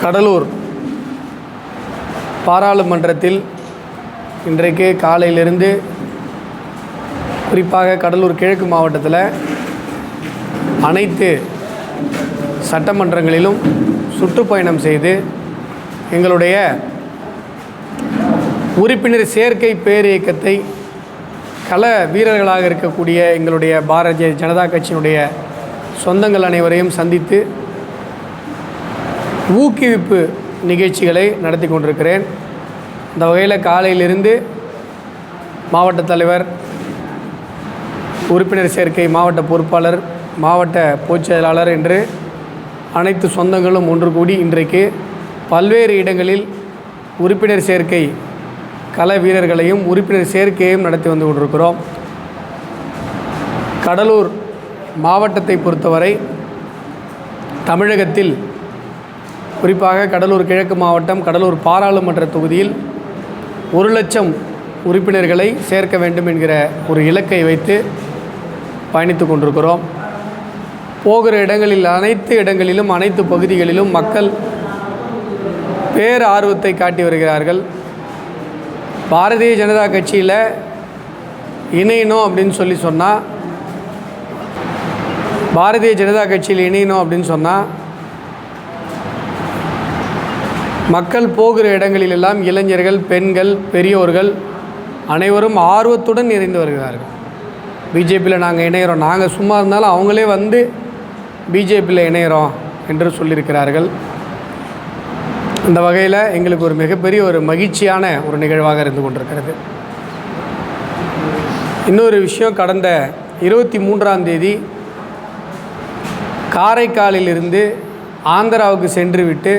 கடலூர் பாராளுமன்றத்தில் இன்றைக்கு காலையிலிருந்து குறிப்பாக கடலூர் கிழக்கு மாவட்டத்தில் அனைத்து சட்டமன்றங்களிலும் சுற்றுப்பயணம் செய்து எங்களுடைய உறுப்பினர் சேர்க்கை பேர் இயக்கத்தை கள வீரர்களாக இருக்கக்கூடிய எங்களுடைய பாரதிய ஜனதா கட்சியினுடைய சொந்தங்கள் அனைவரையும் சந்தித்து ஊக்குவிப்பு நிகழ்ச்சிகளை நடத்தி கொண்டிருக்கிறேன். இந்த வகையில் காலையிலிருந்து மாவட்ட தலைவர் உறுப்பினர் சேர்க்கை மாவட்ட பொறுப்பாளர் மாவட்ட பொதுச் செயலாளர் என்று அனைத்து சொந்தங்களும் ஒன்று கூடி இன்றைக்கு பல்வேறு இடங்களில் உறுப்பினர் சேர்க்கை கள வீரர்களையும் உறுப்பினர் சேர்க்கையையும் நடத்தி வந்து கொண்டிருக்கிறோம். கடலூர் மாவட்டத்தை பொறுத்தவரை தமிழகத்தில் குறிப்பாக கடலூர் கிழக்கு மாவட்டம் கடலூர் பாராளுமன்ற தொகுதியில் ஒரு லட்சம் உறுப்பினர்களை சேர்க்க வேண்டும் என்கிற ஒரு இலக்கை வைத்து பயணித்து கொண்டிருக்கிறோம். போகிற இடங்களில் அனைத்து இடங்களிலும் அனைத்து பகுதிகளிலும் மக்கள் பேர் ஆர்வத்தை காட்டி வருகிறார்கள். பாரதிய ஜனதா கட்சியில் இணையணும் அப்படின்னு சொல்லி சொன்னால் பாரதிய ஜனதா கட்சியில் இணையணும் அப்படின்னு சொன்னால் மக்கள் போகிற இடங்களிலெல்லாம் இளைஞர்கள் பெண்கள் பெரியோர்கள் அனைவரும் ஆர்வத்துடன் நிறைந்து வருகிறார்கள். பிஜேபியில் நாங்கள் இணைகிறோம் நாங்கள் சும்மா இருந்தாலும் அவங்களே வந்து பிஜேபியில் இணைகிறோம் என்று சொல்லியிருக்கிறார்கள். இந்த வகையில் எங்களுக்கு ஒரு மிகப்பெரிய ஒரு மகிழ்ச்சியான ஒரு நிகழ்வாக இருந்து கொண்டிருக்கிறது. இன்னொரு விஷயம் கடந்த இருபத்தி மூன்றாம் தேதி காரைக்காலிலிருந்து ஆந்திராவுக்கு சென்று விட்டு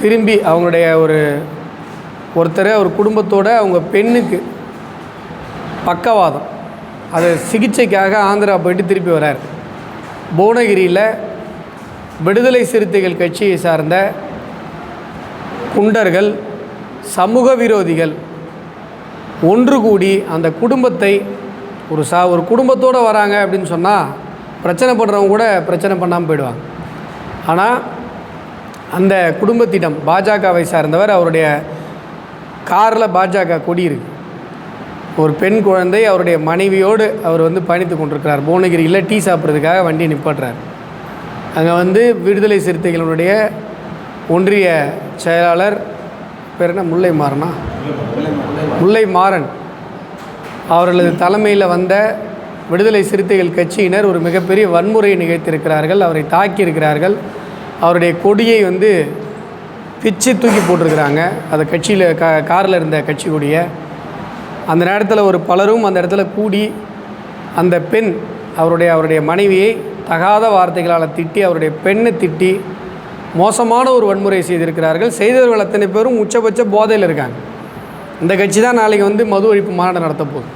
திரும்பி அவங்களுடைய ஒரு ஒருத்தர் ஒரு குடும்பத்தோட அவங்க பெண்ணுக்கு பக்கவாதம். அது சிகிச்சைக்காக ஆந்திரா போயிட்டு திருப்பி வரார். புவனகிரியில் விடுதலை சிறுத்தைகள் கட்சியை சார்ந்த குண்டர்கள் சமூக விரோதிகள் ஒன்று கூடி அந்த குடும்பத்தை ஒரு சா ஒரு குடும்பத்தோடு வராங்க அப்படின்னு சொன்னால் பிரச்சனை பண்ணுறவங்க கூட பிரச்சனை பண்ணாமல் போயிடுவாங்க. ஆனால் அந்த குடும்பத்திடம் பாஜகவை சார்ந்தவர் அவருடைய காரில் பாஜக கொடி இருக்கு. ஒரு பெண் குழந்தை அவருடைய மனைவியோடு அவர் வந்து பயணித்து கொண்டிருக்கிறார். புவனகிரியில் டீ சாப்பிட்றதுக்காக வண்டியை நிப்பாட்டுறார். அங்கே வந்து விடுதலை சிறுத்தைகளுடைய ஒன்றிய செயலாளர் பேர் என்ன? முல்லை மாறனா முல்லை மாறன் அவர்களது தலைமையில் வந்த விடுதலை சிறுத்தைகள் கட்சியினர் ஒரு மிகப்பெரிய வன்முறையை நிகழ்த்தியிருக்கிறார்கள். அவரை தாக்கியிருக்கிறார்கள். அவருடைய கொடியை வந்து பிச்சு தூக்கி போட்டிருக்கிறாங்க. அந்த கட்சியில் கா காரில் இருந்த கட்சி கொடியை அந்த நேரத்தில் ஒரு பலரும் அந்த இடத்துல கூடி அந்த பெண் அவருடைய அவருடைய மனைவியை தகாத வார்த்தைகளால் திட்டி அவருடைய பெண்ணை திட்டி மோசமான ஒரு வன்முறை செய்திருக்கிறார்கள். செய்தவர்கள் அத்தனை பேரும் உச்சபட்ச போதையில் இருக்காங்க. இந்த கட்சி தான் நாளைக்கு வந்து மது ஒழிப்பு மாநாடு நடத்த போகுது.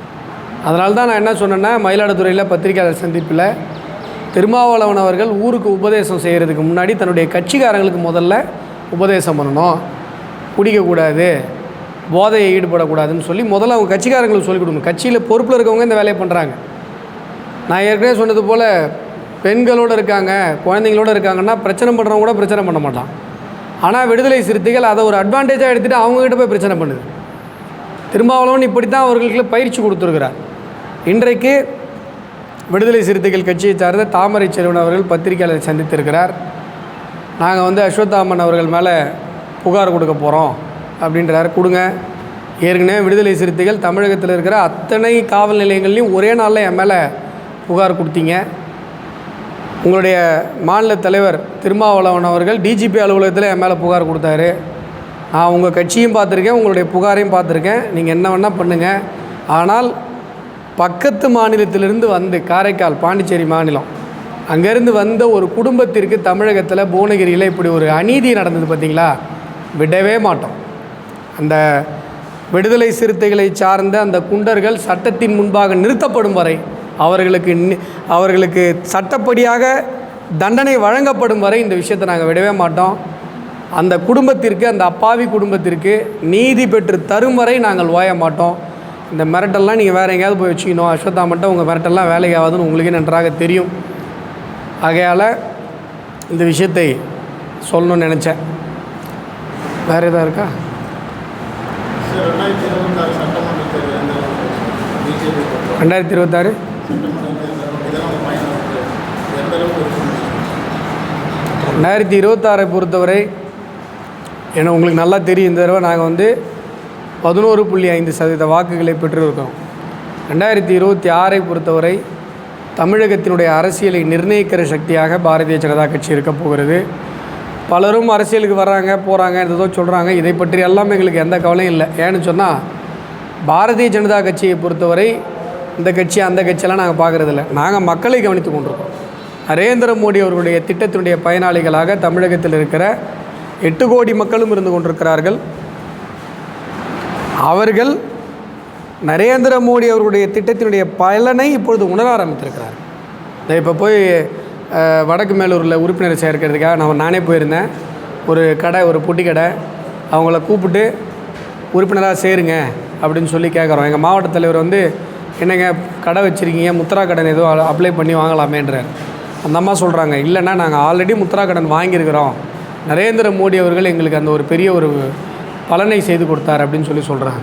அதனால தான் நான் என்ன சொன்னேன்னா மயிலாடுதுறையில் பத்திரிகையாளர் சந்திப்பில் திருமாவளவன் அவர்கள் ஊருக்கு உபதேசம் செய்கிறதுக்கு முன்னாடி தன்னுடைய கட்சிக்காரங்களுக்கு முதல்ல உபதேசம் பண்ணணும். குடிக்கக்கூடாது. போதையை ஈடுபடக்கூடாதுன்னு சொல்லி முதல்ல அவங்க கட்சிக்காரங்களுக்கு சொல்லிக் கொடுக்கணும். கட்சியில் பொறுப்பில் இருக்கவங்க இந்த வேலையை பண்ணுறாங்க நான் ஏற்கனவே சொன்னது போல் பெண்களோடு இருக்காங்க குழந்தைங்களோடு இருக்காங்கன்னா பிரச்சனை பண்ணுறவங்க கூட பிரச்சனை பண்ண மாட்டான். ஆனால் விடுதலை சிறுத்தைகள் அதை ஒரு அட்வான்டேஜாக எடுத்துகிட்டு அவங்ககிட்ட போய் பிரச்சனை பண்ணுது. திருமாவளவன் இப்படி தான் அவர்களுக்கு பயிற்சி கொடுத்துருக்கிறார். இன்றைக்கு விடுதலை சிறுத்தைகள் கட்சியை சார்ந்த தாமரை செல்வன் அவர்கள் பத்திரிகையாளர் சந்தித்திருக்கிறார். நாங்கள் வந்து அஸ்வத்தாமன் அவர்கள் மேலே புகார் கொடுக்க போகிறோம் அப்படின்றார். கொடுங்க. ஏற்கனவே விடுதலை சிறுத்தைகள் தமிழகத்தில் இருக்கிற அத்தனை காவல் நிலையங்கள்லையும் ஒரே நாளில் என் மேலே புகார் கொடுத்தீங்க. உங்களுடைய மாநில தலைவர் திருமாவளவன் அவர்கள் டிஜிபி அலுவலகத்தில் என் மேலே புகார் கொடுத்தாரு. நான் உங்கள் கட்சியும் பார்த்துருக்கேன் உங்களுடைய புகாரையும் பார்த்துருக்கேன். நீங்கள் என்ன வேணால் பண்ணுங்கள் ஆனால் பக்கத்து மாநிலத்திலிருந்து வந்து காரைக்கால் பாண்டிச்சேரி மாநிலம். அங்கேருந்து வந்த ஒரு குடும்பத்திற்கு தமிழகத்தில் புவனகிரியில் இப்படி ஒரு அநீதி நடந்தது பார்த்தீங்களா விடவே மாட்டோம். அந்த விடுதலை சிறுத்தைகளை சார்ந்த அந்த குண்டர்கள் சட்டத்தின் முன்பாக நிறுத்தப்படும் வரை அவர்களுக்கு அவர்களுக்கு சட்டப்படியாக தண்டனை வழங்கப்படும் வரை இந்த விஷயத்தை நாங்கள் விடவே மாட்டோம். அந்த குடும்பத்திற்கு அந்த அப்பாவி குடும்பத்திற்கு நீதி பெற்று தரும் வரை நாங்கள் ஓய மாட்டோம். இந்த மிரட்டெல்லாம் நீங்கள் வேறு எங்கேயாவது போய் வச்சுக்கணும். அஸ்வத்தாமட்ட உங்கள் மிரட்டெல்லாம் வேலைக்கு ஆகாதுன்னு உங்களுக்கே நன்றாக தெரியும். ஆகையால் இந்த விஷயத்தை சொல்லணும்னு நினச்சேன். வேறு எதாவது இருக்கா? ரெண்டாயிரத்தி இருபத்தாறு. ரெண்டாயிரத்தி ரெண்டாயிரத்தி இருபத்தாறை பொறுத்தவரை ஏன்னா உங்களுக்கு நல்லா தெரியும் இந்த தடவை நாங்கள் வந்து பதினோரு புள்ளி ஐந்து சதவீத வாக்குகளை பெற்றிருக்கோம் ரெண்டாயிரத்தி இருபத்தி ஆறை பொறுத்தவரை தமிழகத்தினுடைய அரசியலை நிர்ணயிக்கிற சக்தியாக பாரதிய ஜனதா கட்சி இருக்க போகிறது. பலரும் அரசியலுக்கு வர்றாங்க போகிறாங்க ஏதோ சொல்கிறாங்க இதை பற்றி எல்லாம் எங்களுக்கு எந்த கவலையும் இல்லை. ஏன்னு சொன்னால் பாரதிய ஜனதா கட்சியை பொறுத்தவரை இந்த கட்சி அந்த கட்சியெல்லாம் நாங்கள் பார்க்குறதில்ல. நாங்கள் மக்களை கவனித்து கொண்டிருக்கோம். நரேந்திர மோடி அவர்களுடைய திட்டத்தினுடைய பயனாளிகளாக தமிழகத்தில் இருக்கிற எட்டு கோடி மக்களும் இருந்து கொண்டிருக்கிறார்கள். அவர்கள் நரேந்திர மோடி அவர்களுடைய திட்டத்தினுடைய பலனை இப்பொழுது உணர ஆரம்பித்திருக்கிறார் இப்போ போய் வடக்கு மேலூரில் உறுப்பினர் சேர்க்கிறதுக்காக நான் நானே போயிருந்தேன். ஒரு கடை ஒரு பொட்டி கடை. அவங்கள கூப்பிட்டு உறுப்பினராக சேருங்க அப்படின்னு சொல்லி கேட்குறோம் எங்கள் மாவட்ட தலைவர் வந்து என்னங்க கடை வச்சுருக்கீங்க? முத்ரா கடன் ஏதோ அப்ளை பண்ணி வாங்கலாமேன்றார். அந்த அம்மா சொல்கிறாங்க இல்லைன்னா நாங்கள் ஆல்ரெடி முத்ரா கடன் வாங்கியிருக்கிறோம். நரேந்திர மோடி அவர்கள் எங்களுக்கு அந்த ஒரு பெரிய ஒரு பலனை செய்து கொடுத்தார் அப்படின்னு சொல்லி சொல்கிறாங்க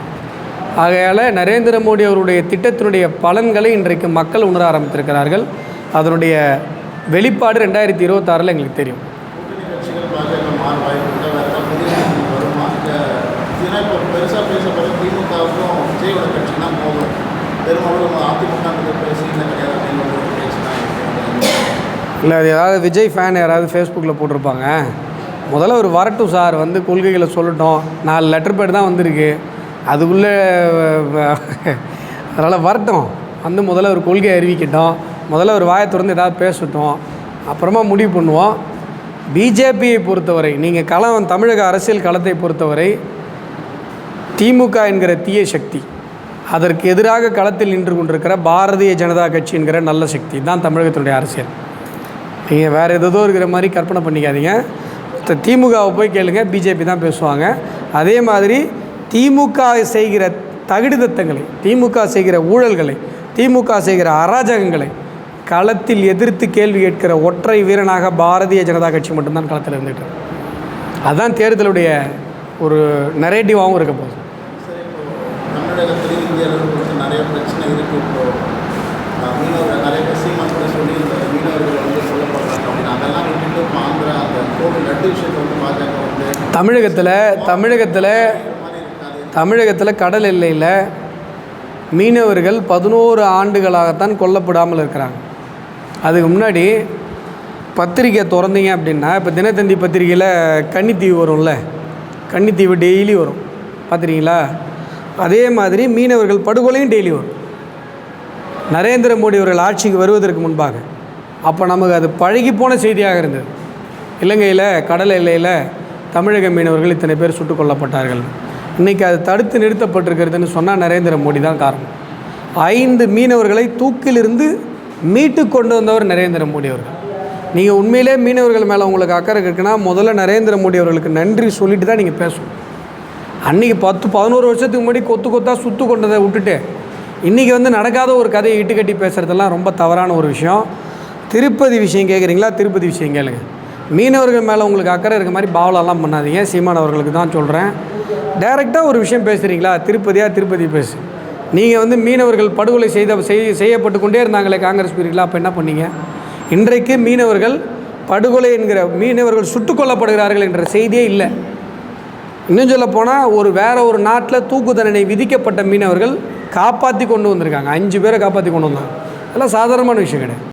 ஆகையால் நரேந்திர மோடி அவருடைய திட்டத்தினுடைய பலன்களை இன்றைக்கு மக்கள் உணர ஆரம்பித்திருக்கிறார்கள். அதனுடைய வெளிப்பாடு ரெண்டாயிரத்தி இருபத்தாறில் எங்களுக்கு தெரியும். இல்லை அது ஏதாவது விஜய் ஃபேன் யாராவது ஃபேஸ்புக்கில் போட்டிருப்பாங்க. முதல்ல ஒரு வரட்டும் சார் வந்து கொள்கைகளை சொல்லட்டும். நாலு லெட்டர் பேட் தான் வந்திருக்கு. அதுக்குள்ளே அதனால் வரட்டும். வந்து முதல்ல ஒரு கொள்கையை அறிவிக்கட்டும். முதல்ல ஒரு வாயை திறந்து ஏதாவது பேசட்டும். அப்புறமா முடிவு பண்ணுவோம். பிஜேபியை பொறுத்தவரை நீங்கள் களம் தமிழக அரசியல் களத்தை பொறுத்தவரை திமுக என்கிற தீய சக்தி. அதற்கு எதிராக களத்தில் நின்று கொண்டிருக்கிற பாரதிய ஜனதா கட்சி என்கிற நல்ல சக்தி. தான் தமிழகத்தினுடைய அரசியல். நீங்கள் வேறு ஏதோ இருக்கிற மாதிரி கற்பனை பண்ணிக்காதீங்க. திமுகவை போய் கேளுங்க பிஜேபி தான் பேசுவாங்க. அதே மாதிரி திமுக செய்கிற தகுதித்தங்களை திமுக செய்கிற ஊழல்களை திமுக செய்கிற அராஜகங்களை களத்தில் எதிர்த்து கேள்வி கேட்கிற ஒற்றை வீரனாக பாரதிய ஜனதா கட்சி மட்டும்தான் களத்தில் இருந்துட்டு அதுதான் தேர்தலுடைய ஒரு நரேட்டிவாகவும் இருக்க போகுது சரி இப்போ தமிழகத்திலேயும் இந்திய அளவு குறித்து நிறைய பிரச்சனை இருக்குது இப்போ அஹ், மீனவர்கள் நிறைய பேர் சீமான் கூட சொல்லி இந்த மீனவர்கள் வந்து சொல்லப்படுறாங்க அப்படின்னு அதெல்லாம் விட்டுட்டு இப்போ ஆந்திரா அந்த கோவில் லட்டு விஷயத்தை வந்து பாஜக வந்து தமிழகத்தில் தமிழகத்தில் தமிழகத்தில் கடல் எல்லையில் மீனவர்கள் பதினோரு ஆண்டுகளாகத்தான் கொல்லப்படாமல் இருக்கிறாங்க. அதுக்கு முன்னாடி பத்திரிக்கை திறந்தீங்க அப்படின்னா இப்போ தினத்தந்தி பத்திரிக்கையில் கன்னித்தீவு வரும்ல? கன்னித்தீவு டெய்லி வரும். பார்த்துருக்கீங்களா அதே மாதிரி மீனவர்கள் படுகொலையும் டெய்லி வரும். நரேந்திர மோடி அவர்கள் ஆட்சிக்கு வருவதற்கு முன்பாக. அப்போ நமக்கு அது பழகி போன செய்தியாக இருந்தது. இலங்கையில் கடல் எல்லையில் தமிழக மீனவர்கள் இத்தனை பேர் சுட்டுக் கொல்லப்பட்டார்கள். இன்றைக்கி அது தடுத்து நிறுத்தப்பட்டிருக்கிறதுன்னு சொன்னால் நரேந்திர மோடி தான் காரணம். ஐந்து மீனவர்களை தூக்கிலிருந்து மீட்டு கொண்டு வந்தவர் நரேந்திர மோடி அவர்கள். நீங்கள் உண்மையிலே மீனவர்கள் மேலே உங்களுக்கு அக்கறை இருக்குன்னா முதல்ல நரேந்திர மோடி அவர்களுக்கு நன்றி சொல்லிட்டு தான் நீங்கள் பேசணும். அன்றைக்கி பத்து பதினோரு வருஷத்துக்கு முன்னாடி கொத்து கொத்தாக சுத்து கொண்டதை விட்டுட்டு இன்றைக்கி வந்து நடக்காத ஒரு கதையை இட்டு கட்டி பேசுகிறதெல்லாம் ரொம்ப தவறான ஒரு விஷயம். திருப்பதி விஷயம் கேட்குறீங்களா திருப்பதி விஷயம் கேளுங்கள் மீனவர்கள் மேலே உங்களுக்கு அக்கறை இருக்க மாதிரி பாவலெல்லாம் பண்ணாதீங்க. சீமான் அவர்களுக்கு தான் சொல்கிறேன் டைரெக்டாக ஒரு விஷயம் பேசுகிறீங்களா திருப்பதியாக திருப்பதி பேசு. நீங்கள் வந்து மீனவர்கள் படுகொலை செய்த செய் செய்யப்பட்டு கொண்டே இருந்தாங்களே காங்கிரஸ் பீரியடில் அப்போ என்ன பண்ணீங்க? இன்றைக்கு மீனவர்கள் படுகொலை என்கிற மீனவர்கள் சுட்டுக்கொல்லப்படுகிறார்கள் என்ற செய்தியே இல்லை. இன்னும் சொல்ல போனால் ஒரு வேற ஒரு நாட்டில் தூக்கு தண்டனை விதிக்கப்பட்ட மீனவர்கள் காப்பாற்றி கொண்டு வந்திருக்காங்க. அஞ்சு பேரை காப்பாற்றி கொண்டு வந்தாங்க. அதெல்லாம் சாதாரணமான விஷயம் கிடையாது.